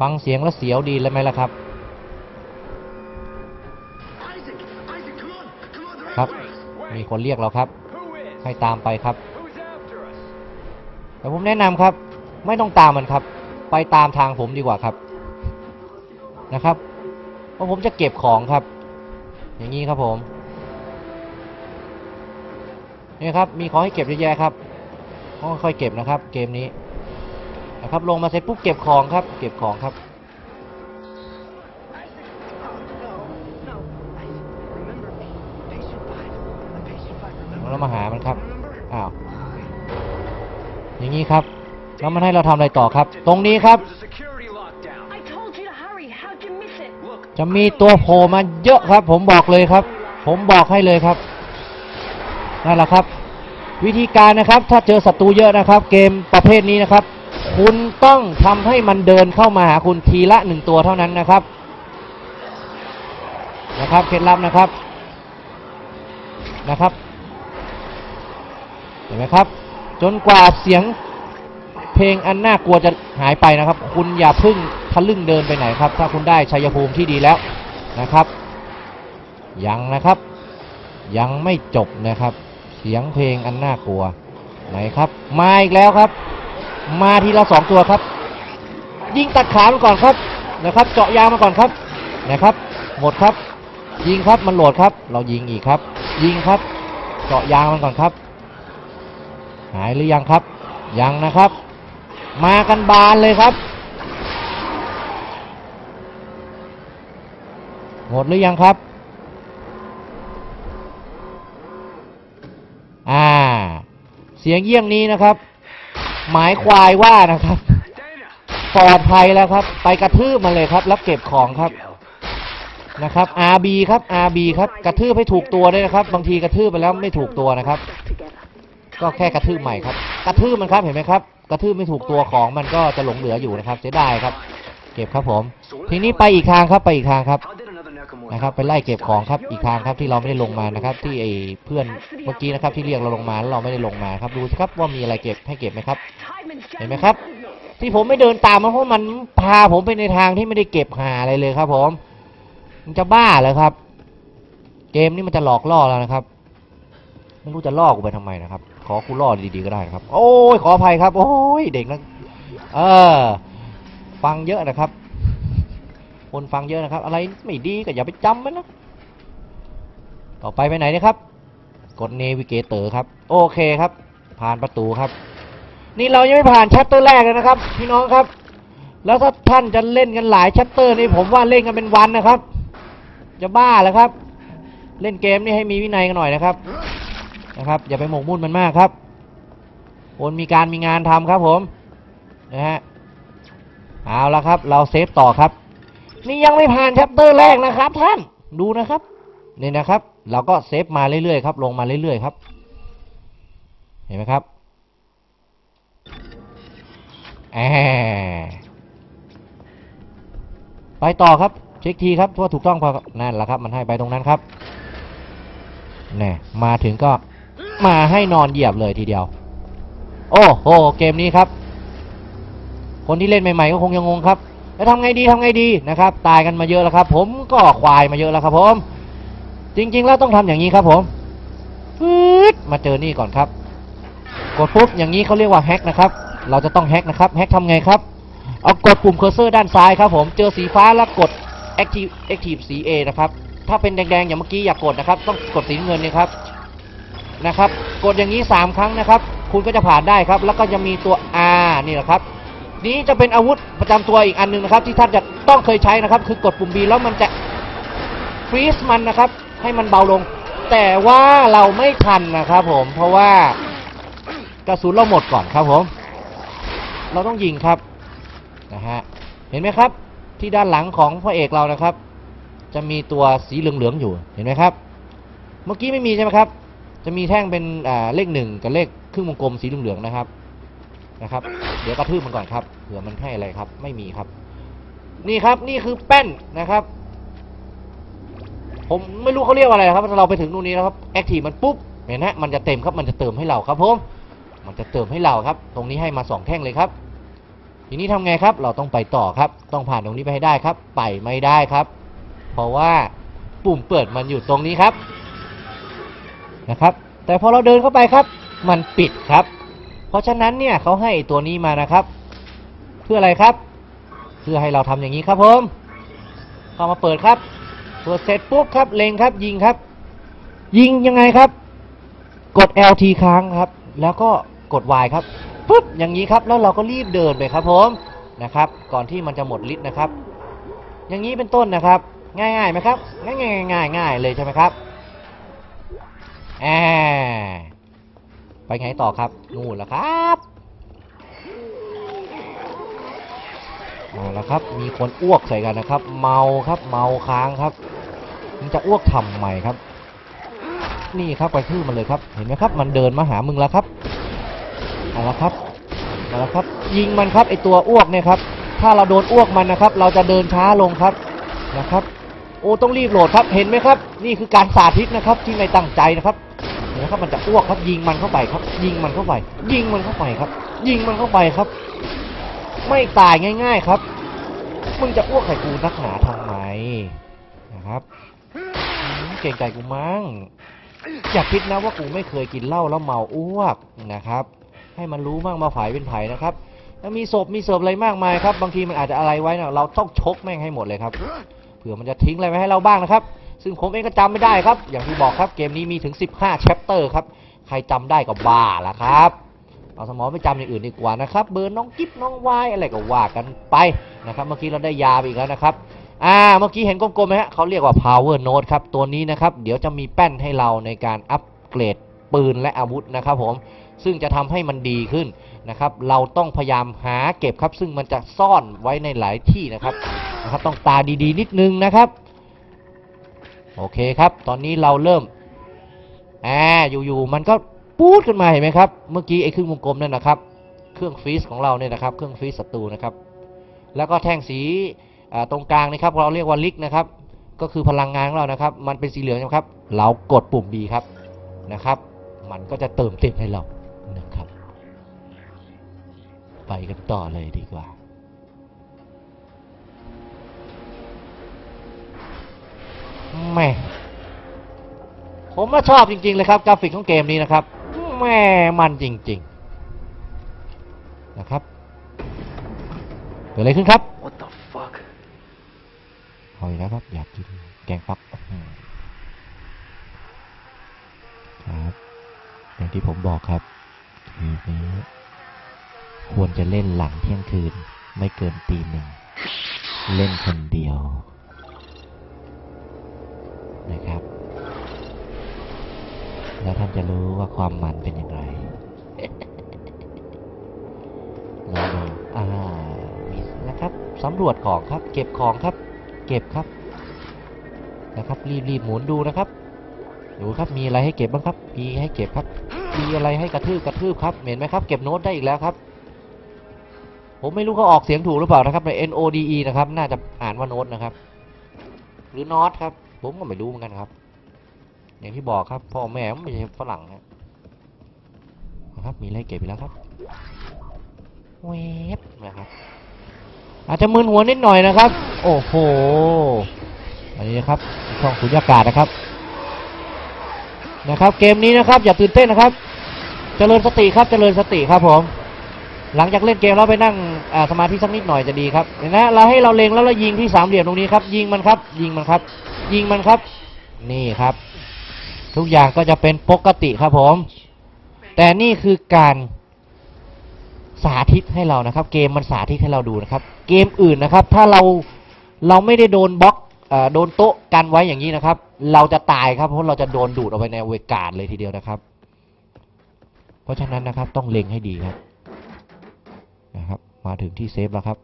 ฟังเสียงแล้วเสียวดีเลยไหมล่ะครับ Isaac, Isaac, come on, come on, the ครับ red มีคนเรียกเราครับ Who is? ให้ตามไปครับ Who's after us? แต่ผมแนะนำครับ ไม่ต้องตามมันครับ ไปตามทางผมดีกว่าครับ นะครับ เพราะผมจะเก็บของครับ อย่างนี้ครับผมนี่ครับ มีของให้เก็บเยอะแยะครับต้องค่อยๆเก็บนะครับ เกมนี้ นะครับลงมาเสร็จปุ๊บเก็บของครับ เก็บของครับ No, Isaac, remember me. Patient five. I'm patient five, remember? แล้วมาหามันครับ Remember? อ้าวอย่างนี้ครับ แล้วมันให้เราทำอะไรต่อครับ ตรงนี้ครับ There's a security lockdown. I told you to hurry. How'd you miss it? Look, จะมีตัวโผล่มาเยอะครับ ผมบอกเลยครับ ผมบอกให้เลยครับนั่นแหละครับ วิธีการนะครับ ถ้าเจอศัตรูเยอะนะครับ เกมประเภทนี้นะครับ คุณต้องทำให้มันเดินเข้ามาหาคุณทีละหนึ่งตัวเท่านั้นนะครับ นะครับเคล็ดลับนะครับนะครับเห็นไหมครับ จนกว่าเสียงเพลงอันน่ากลัวจะหายไปนะครับ คุณอย่าพึ่งทะลึ่งเดินไปไหนครับ ถ้าคุณได้ชัยภูมิที่ดีแล้วนะครับ ยังนะครับ ยังไม่จบนะครับ เสียงเพลงอันน่ากลัวไหนครับ มาอีกแล้วครับ มาทีละสองตัวครับ ยิงตัดขามันก่อนครับนะครับ เจาะยางมาก่อนครับนะครับ หมดครับ ยิงครับมันโหลดครับ เรายิงอีกครับ ยิงครับ เจาะยางมันก่อนครับ หายหรือยังครับ ยังนะครับ มากันบานเลยครับ หมดหรือยังครับอ่า เสียงเยี่ยงนี้นะครับ หมายควายว่านะครับปลอดภัยแล้วครับ ไปกระทืบมันเลยครับ แล้วเก็บของครับนะครับ RB ครับ RB ครับ กระทืบให้ถูกตัวด้วยนะครับ บางทีกระทืบไปแล้วไม่ถูกตัวนะครับ ก็แค่กระทืบใหม่ครับ กระทืบมันครับเห็นไหมครับ กระทืบไม่ถูกตัวของมันก็จะหลงเหลืออยู่นะครับเสียดายครับ เก็บครับผม ทีนี้ไปอีกทางครับไปอีกทางครับ นะครับ ไปไล่เก็บของครับอีกทางครับที่เราไม่ได้ลงมานะครับ ที่ไอ้เพื่อนเมื่อกี้นะครับที่เรียกเราลงมาแล้วเราไม่ได้ลงมาครับดูสิครับว่ามีอะไรเก็บให้เก็บไหมครับ เห็นไหมครับ ที่ผมไม่เดินตามมันเพราะมันพาผมไปในทางที่ไม่ได้เก็บหาอะไรเลยครับ ผมมันจะบ้าเหรอครับ เกมนี้มันจะหลอกล่อแล้วนะครับไม่รู้จะล่อกูไปทำไมนะครับ ขอกูล่อดีๆก็ได้นะครับ โอ้ยขออภัยครับ โอ้ยเด็กนะเออ ฟังเยอะนะครับ คนฟังเยอะนะครับ อะไรไม่ดีก็อย่าไปจำมันนะ ต่อไปไปไหนนะครับ กดเนวิเกเตอร์ครับ โอเคครับ ผ่านประตูครับ นี่เรายังไม่ผ่านแชปเตอร์แรกเลยนะครับ พี่น้องครับ แล้วถ้าท่านจะเล่นกันหลายแชปเตอร์นี่ผมว่าเล่นกันเป็นวันนะครับ จะบ้าแล้วครับ เล่นเกมนี่ให้มีวินัยกันหน่อยนะครับ นะครับ อย่าไปหมกมุ่นมันมากครับคนมีการมีงานทำครับผม นะฮะ เอาละครับ เราเซฟต่อครับ นี่ยังไม่ผ่านแชปเตอร์แรกนะครับท่านดูนะครับนี่นะครับ เราก็เซฟมาเรื่อยๆครับ ลงมาเรื่อยๆครับ เห็นไหมครับแอไปต่อครับเช็คทีครับว่าถูกต้องพอนั่นแหละครับ มันให้ไปตรงนั้นครับแน่มาถึงก็มาให้นอนเหยียบเลยทีเดียว โอ้โหเกมนี้ครับ คนที่เล่นใหม่ๆก็คงยังงงครับ แล้วทำไงดีทำไงดีนะครับ ตายกันมาเยอะแล้วครับ ผมก็ควายมาเยอะแล้วครับ ผม จริง ๆ แล้วต้องทำอย่างนี้ครับ ผมฟืดมาเจอนี่ก่อนครับ กดปุ๊บอย่างนี้เขาเรียกว่าแฮกนะครับ เราจะต้องแฮกนะครับแฮกทำไงครับเอากดปุ่มเคอร์เซอร์ด้านซ้ายครับ ผมเจอสีฟ้าแล้วกด active active สี A นะครับ ถ้าเป็นแดงๆอย่างเมื่อกี้อย่ากกดนะครับ ต้องกดสีเงินนี่ครับนะครับ กดอย่างนี้ 3 ครั้งนะครับ คุณก็จะผ่านได้ครับ แล้วก็จะมีตัว R นี่แหละครับ นี้จะเป็นอาวุธประจำตัวอีกอันหนึ่งนะครับ ที่ท่านจะต้องเคยใช้นะครับ คือกดปุ่ม B แล้วมันจะฟรีซมันนะครับ ให้มันเบาลง แต่ว่าเราไม่ทันนะครับผมเพราะว่ากระสุนเราหมดก่อนครับผม เราต้องยิงครับนะฮะเห็นไหมครับ ที่ด้านหลังของพระเอกเรานะครับ จะมีตัวสีเหลืองๆอยู่เห็นไหมครับ เมื่อกี้ไม่มีใช่ไหมครับ จะมีแท่งเป็นเลขหนึ่งกับเลขครึ่งวงกลมสีเหลืองๆนะครับ นะครับ เดี๋ยวกระทืบมันก่อนครับเผื่อมันให้อะไรครับ ไม่มีครับ นี่ครับ นี่คือแป้นนะครับ ผมไม่รู้เขาเรียกว่าอะไรครับเราไปถึงนู่นนี้แล้วครับแอคทีฟมันปุ๊บเห็นไหมมันจะเต็มครับ มันจะเติมให้เราครับผมมันจะเติมให้เราครับ ตรงนี้ให้มาสองแท่งเลยครับ ทีนี้ทำไงครับ เราต้องไปต่อครับ ต้องผ่านตรงนี้ไปให้ได้ครับ ไปไม่ได้ครับ เพราะว่าปุ่มเปิดมันอยู่ตรงนี้ครับนะครับ แต่พอเราเดินเข้าไปครับ มันปิดครับ เพราะฉะนั้นเนี่ยเขาให้ตัวนี้มานะครับ เพื่ออะไรครับ เพื่อให้เราทำอย่างนี้ครับผมเข้ามาเปิดครับเปิดเสร็จปุ๊บครับเล็งครับ ยิงครับ ยิงยังไงครับ กด LT ค้างครับ แล้วก็กด Y ครับปุ๊บอย่างนี้ครับ แล้วเราก็รีบเดินไปครับผมนะครับ ก่อนที่มันจะหมดฤทธิ์นะครับ อย่างนี้เป็นต้นนะครับ ง่ายๆไหมครับ ง่ายง่ายง่ายง่ายเลยใช่ไหมครับแอบ ไปไงต่อครับ นู่นแล้วครับเอาละครับ มีคนอ้วกใส่กันนะครับ เมาครับ เมาค้างครับ มันจะอ้วกทำไมครับ นี่ครับไปทื่อมันเลยครับ เห็นไหมครับ มันเดินมาหามึงแล้วครับเอาละครับเอาละครับ ยิงมันครับไอตัวอ้วกเนี่ยครับ ถ้าเราโดนอ้วกมันนะครับ เราจะเดินช้าลงครับนะครับ โอ้ต้องรีบโหลดครับ เห็นไหมครับ นี่คือการสาธิตนะครับ ที่ไม่ตั้งใจนะครับ นไหมครับมันจะอ้วกครับ ยิงมันเข้าไปครับ ยิงมันเข้าไป ยิงมันเข้าไปครับ ยิงมันเข้าไปครับ ไม่ตายง่าย ๆครับมึงจะอ้วกใส่กูนักหนาทำไมนะครับเก่งใจกูมั้งอย่าคิดนะว่ากูไม่เคยกินเหล้าแล้วเมาอ้วกนะครับ ให้มันรู้บ้างมาฝ่ายเป็นไผ่นะครับแล้วมีศพมีเสิร์ฟอะไรมากมายครับ บางทีมันอาจจะอะไรไว้นะเราต้องชกแม่งให้หมดเลยครับเผื่อมันจะทิ้งอะไรไว้ให้เราบ้างนะครับ ซึ่งผมเองก็จำไม่ได้ครับ อย่างที่บอกครับเกมนี้มีถึง 15 chapter ครับ ใครจำได้ก็บ้าละครับเอาสมองไปจำอย่างอื่นดีกว่านะครับ เบอร์น้องกิ๊บน้องวายอะไรก็ว่ากันไปนะครับ เมื่อกี้เราได้ยาไปอีกแล้วนะครับอ่าเมื่อกี้เห็นกลมๆไหมฮะเขาเรียกว่า power node ครับ ตัวนี้นะครับ เดี๋ยวจะมีแป้นให้เราในการอัปเกรดปืนและอาวุธนะครับผมซึ่งจะทำให้มันดีขึ้นนะครับ เราต้องพยายามหาเก็บครับ ซึ่งมันจะซ่อนไว้ในหลายที่นะครับนะครับ ต้องตาดีๆ นิดนึงนะครับ โอเคครับ ตอนนี้เราเริ่มอ่าอยู่ๆมันก็ปูดขึ้นมาเห็นไหมครับ เมื่อกี้ไอ้ครึ่งวงกลมนั่นนะครับ เครื่องฟรีซของเราเนี่ยนะครับ เครื่องฟรีซศัตรูนะครับ แล้วก็แท่งสีตรงกลางนะครับ เราเรียกว่าลิกนะครับ ก็คือพลังงานของเรานะครับ มันเป็นสีเหลืองนะครับ เรากดปุ่ม B ครับนะครับ มันก็จะเติมเต็มให้เรานะครับ ไปกันต่อเลยดีกว่า แหม่ผมว่าชอบจริง ๆ เลยครับ กราฟิกของเกมนี้นะครับแหม่มันจริง ๆ นะครับเกิดอะไรขึ้นครับ What the fuck? เอาอีกแล้วครับ อยากกินแกงฟักอืมครับอย่างที่ผมบอกครับทีนี้ควรจะเล่นหลังเที่ยงคืน ไม่เกินตีหนึ่ง เล่นคนเดียว นะครับ แล้วท่านจะรู้ว่าความมันเป็นอย่างไรลองดูอ่ามีนะครับสำรวจของครับ เก็บของครับ เก็บครับ นะครับ รีบรีบหมุนดูนะครับ ดูครับ มีอะไรให้เก็บบ้างครับ มีให้เก็บครับ มีอะไรให้กระทืบกระทืบครับ เห็นไหมครับ เก็บโน้ตได้อีกแล้วครับ ผมไม่รู้เขาออกเสียงถูกหรือเปล่านะครับใน N O D E นะครับ น่าจะอ่านว่าโน้ตนะครับ หรือนอตครับ ผมก็ไม่รู้เหมือนกันครับ อย่างที่บอกครับพ่อแม่ไม่ใช่ฝรั่งนะนะครับ มีอะไรเก็บอีกแล้วครับเวฟนะครับ อาจจะมึนหัวนิดหน่อยนะครับ โอ้โห อันนี้นะครับช่องสุญญากาศนะครับ นะครับ เกมนี้นะครับ อย่าตื่นเต้นนะครับ เจริญสติครับ เจริญสติครับผม หลังจากเล่นเกมแล้วไปนั่งสมาธิสักนิดหน่อยจะดีครับเห็นไหมเราให้เราเล็งแล้วเรายิงที่สามเหลี่ยมตรงนี้ครับ ยิงมันครับ ยิงมันครับ ยิงมันครับ นี่ครับ ทุกอย่างก็จะเป็นปกติครับผม แต่นี่คือการสาธิตให้เรานะครับ เกมมันสาธิตให้เราดูนะครับ เกมอื่นนะครับ ถ้าเราเราไม่ได้โดนบล็อกอโดนโต๊ะกันไว้อย่างนี้นะครับ เราจะตายครับเพราะเราจะโดนดูดออกไปในเวกาศเลยทีเดียวนะครับ เพราะฉะนั้นนะครับต้องเล็งให้ดีครับนะครับ มาถึงที่เซฟแล้วครับ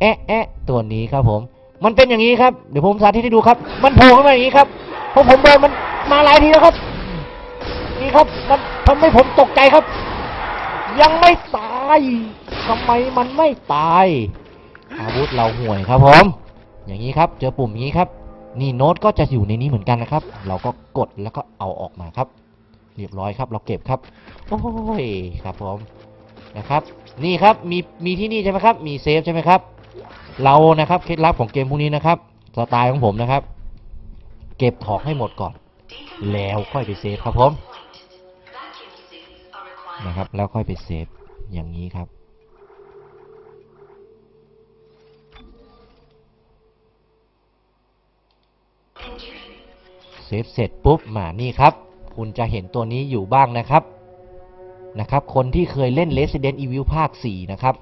แอะแอะตัวนี้ครับผม มันเป็นอย่างนี้ครับ เดี๋ยวผมสาธิตให้ดูครับ มันโผล่ขึ้นมาอย่างนี้ครับเพราะผมโดนมันมาหลายทีแล้วครับ นี่ครับ มันทำให้ผมตกใจครับ ยังไม่ตายทำไมมันไม่ตาย อาวุธเราห่วยครับผม อย่างนี้ครับ เจอปุ่มนี้ครับ นี่โน้ตก็จะอยู่ในนี้เหมือนกันนะครับ เราก็กดแล้วก็เอาออกมาครับ เรียบร้อยครับ เราเก็บครับ โอ้ยครับผมนะครับ นี่ครับ มีมีที่นี่ใช่ไหมครับ มีเซฟใช่ไหมครับ เรานะครับเคล็ดลับของเกมพวกนี้นะครับสไตล์ของผมนะครับ เก็บของให้หมดก่อน แล้วค่อยไปเซฟครับผมนะครับ แล้วค่อยไปเซฟอย่างนี้ครับเซฟเสร็จปุ๊บมานี่ครับ คุณจะเห็นตัวนี้อยู่บ้างนะครับนะครับ คนที่เคยเล่น Resident Evil ภาค 4 นะครับ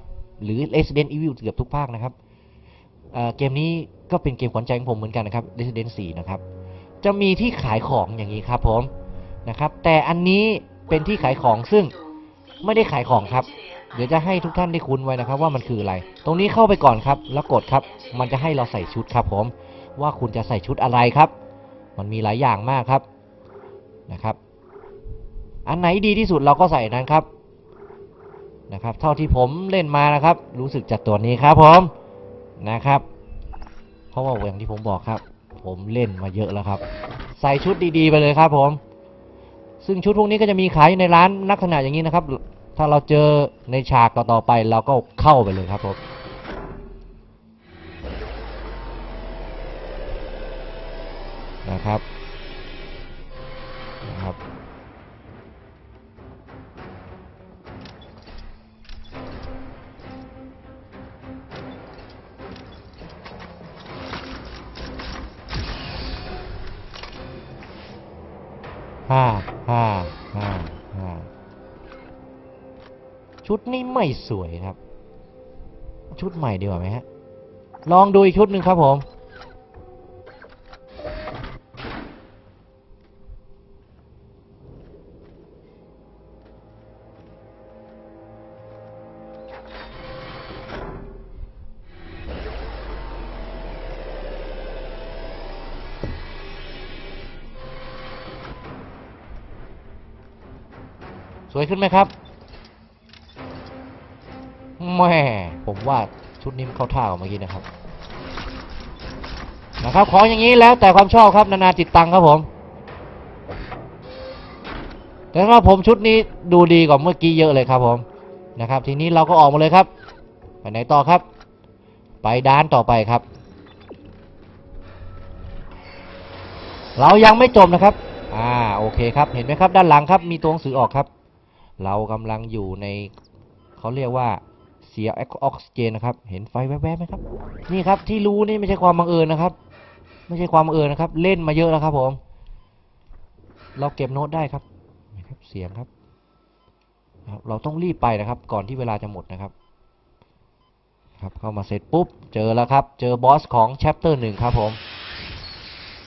หรือ Resident Evil เกือบทุกภาคนะครับเเกมนี้ก็เป็นเกมขวัญใจของผมเหมือนกันนะครับ Resident 4 นะครับ จะมีที่ขายของอย่างนี้ครับผมนะครับ แต่อันนี้เป็นที่ขายของซึ่งไม่ได้ขายของครับ เดี๋ยวจะให้ทุกท่านได้คุ้นไว้นะครับ ว่ามันคืออะไร ตรงนี้เข้าไปก่อนครับ แล้วกดครับ มันจะให้เราใส่ชุดครับ ผม ว่าคุณจะใส่ชุดอะไรครับ มันมีหลายอย่างมากครับนะครับ อันไหนดีที่สุดเราก็ใส่นั้นครับ นะครับ เท่าที่ผมเล่นมานะครับ รู้สึกจากตัวนี้ครับผมนะครับ เพราะว่าอย่างที่ผมบอกครับ ผมเล่นมาเยอะแล้วครับ ใส่ชุดดีๆไปเลยครับผม ซึ่งชุดพวกนี้ก็จะมีขายอยู่ในร้านลักษณะอย่างนี้นะครับ ถ้าเราเจอในฉากต่อๆไปเราก็เข้าไปเลยครับผมนะครับ ห้าห้าห้าห้าชุดนี้ไม่สวยครับ ชุดใหม่ดีกว่าไหมฮะ ลองดูอีกชุดหนึ่งครับผม วยขึ้นไหมครับแม่ผมว่าชุดนี้มันเข้าท่ากว่าเมื่อกี้นะครับ นะครับของอย่างนี้แล้วแต่ความชอบครับนานาจิตตังครับผม แต่สำหรับผมชุดนี้ดูดีกว่าเมื่อกี้เยอะเลยครับผมนะครับ ทีนี้เราก็ออกมาเลยครับไปไหนต่อครับ ไปด้านต่อไปครับ เรายังไม่จบนะครับ อ่าโอเคครับ เห็นไหมครับ ด้านหลังครับมีตัวหนังสือออกครับ เรากำลังอยู่ในเขาเรียกว่าเสียออกซิเจนนะครับ เห็นไฟแวบๆไหมครับ นี่ครับที่รู้นี่ไม่ใช่ความบังเอิญนะครับ ไม่ใช่ความบังเอิญนะครับ เล่นมาเยอะแล้วครับผม เราเก็บโน้ตได้ครับนะครับ เสียงครับนะครับเราต้องรีบไปนะครับ ก่อนที่เวลาจะหมดนะครับ ครับเข้ามาเสร็จปุ๊บ เจอแล้วครับ เจอบอสของแชปเตอร์หนึ่งครับผม